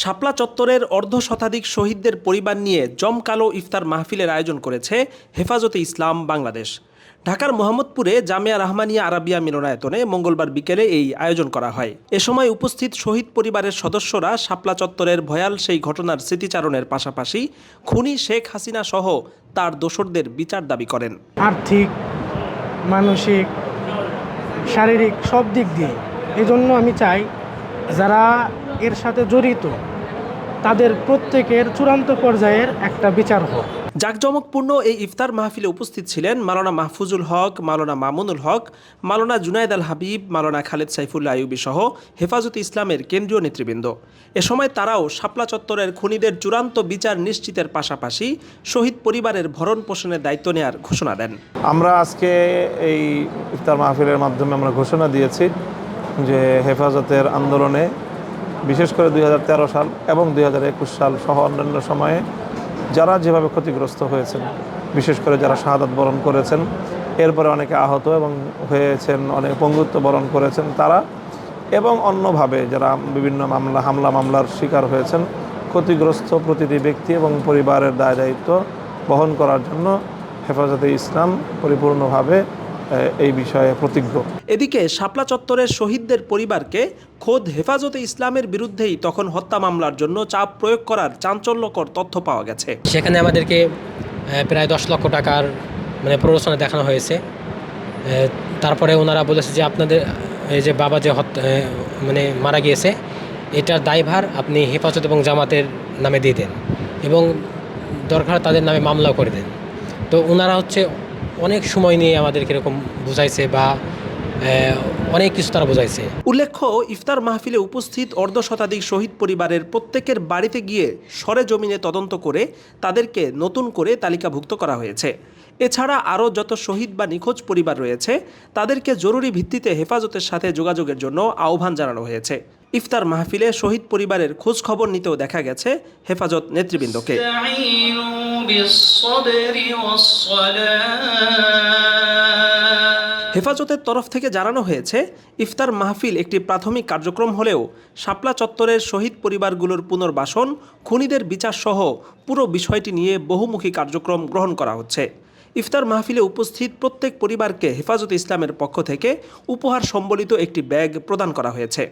শাপলা চত্বরের অর্ধ শতাধিক শহীদদের পরিবার নিয়ে জমকালো ইফতার মাহফিলের আয়োজন করেছে হেফাজতে ইসলাম বাংলাদেশ। ঢাকার মোহাম্মদপুরে জামিয়া রহমানিয়া আরাবিয়া মিলনায়তনে মঙ্গলবার বিকেলে এই আয়োজন করা হয়। এ সময় উপস্থিত শহীদ পরিবারের সদস্যরা শাপলা চত্বরের ভয়াল সেই ঘটনার স্মৃতিচারণের পাশাপাশি খুনি শেখ হাসিনা সহ তার দোসরদের বিচার দাবি করেন। আর্থিক, মানসিক, শারীরিক সব দিক দিয়ে। এজন্য আমি চাই যারা এর সাথে জড়িত। তাদের প্রত্যেকের চূড়ান্ত পর্যায়ের একটা বিচার হোক। জাঁকজমকপূর্ণ এই ইফতার মাহফিলে উপস্থিত ছিলেন মালানা মাহফুজুল হক মালানা মামুনুল হক মালানা জুনায়দ আল হাবিব মালানা খালেদ সাইফুল্লাহ আইয়ুবী সহ হেফাজত ইসলামের কেন্দ্রীয় নেতৃবৃন্দ। এ সময় তারাও শাপলা চত্বরের খুনিদের চূড়ান্ত বিচার নিশ্চিতের পাশাপাশি শহীদ পরিবারের ভরণ পোষণের দায়িত্ব নেয়ার ঘোষণা দেন। আমরা আজকে এই ইফতার মাহফিলের মাধ্যমে আমরা ঘোষণা দিয়েছি যে হেফাজতের আন্দোলনে বিশেষ করে দুই হাজার তেরো সাল এবং দুই হাজার একুশ সাল সহ অন্যান্য সময়ে যারা যেভাবে ক্ষতিগ্রস্ত হয়েছেন, বিশেষ করে যারা শাহাদাত বরণ করেছেন, এরপরে অনেকে আহত এবং হয়েছেন, অনেক পঙ্গুত্ব বরণ করেছেন তারা এবং অন্যভাবে যারা বিভিন্ন মামলা, হামলা মামলার শিকার হয়েছেন, ক্ষতিগ্রস্ত প্রতিটি ব্যক্তি এবং পরিবারের দায় দায়িত্ব বহন করার জন্য হেফাজতে ইসলাম পরিপূর্ণভাবে এই বিষয়ে প্রতিজ্ঞ। এদিকে শাপলা চত্বরের শহীদদের পরিবারকে খোদ হেফাজতে ইসলামের বিরুদ্ধেই তখন হত্যা মামলার জন্য চাপ প্রয়োগ করার চাঞ্চল্যকর তথ্য পাওয়া গেছে। সেখানে আমাদেরকে প্রায় দশ লক্ষ টাকার মানে প্ররোচনা দেখানো হয়েছে। তারপরে ওনারা বলেছে যে আপনাদের এই যে বাবা যে হত্যা মানে মারা গিয়েছে এটার দায়ভার আপনি হেফাজত এবং জামাতের নামে দিয়ে দেন এবং দরকার তাদের নামে মামলাও করে দেন। তো ওনারা হচ্ছে অনেক সময় নিয়ে আমাদেরকে এরকম বুঝাইছে বা অনেক কিছু তারা বুঝাইছে। উল্লেখ্য, ইফতার মাহফিলে উপস্থিত অর্ধ শতাধিক শহীদ পরিবারের প্রত্যেকের বাড়িতে গিয়ে সরে জমিনে তদন্ত করে তাদেরকে নতুন করে তালিকাভুক্ত করা হয়েছে। এছাড়া আরও যত শহীদ বা নিখোঁজ পরিবার রয়েছে, তাদেরকে জরুরি ভিত্তিতে হেফাজতের সাথে যোগাযোগের জন্য আহ্বান জানানো হয়েছে। ইফতার মাহফিলে শহীদ পরিবারের খোঁজ খবর নিতেও দেখা গেছে হেফাজত নেতৃবৃন্দকে। হেফাজতের তরফ থেকে জানানো হয়েছে, ইফতার মাহফিল একটি প্রাথমিক কার্যক্রম হলেও শাপলা চত্বরের শহীদ পরিবারগুলোর পুনর্বাসন, খুনিদের বিচার সহ পুরো বিষয়টি নিয়ে বহুমুখী কার্যক্রম গ্রহণ করা হচ্ছে। ইফতার মাহফিলে উপস্থিত প্রত্যেক পরিবারকে হেফাজত ইসলামের পক্ষ থেকে উপহার সম্বলিত একটি ব্যাগ প্রদান করা হয়েছে।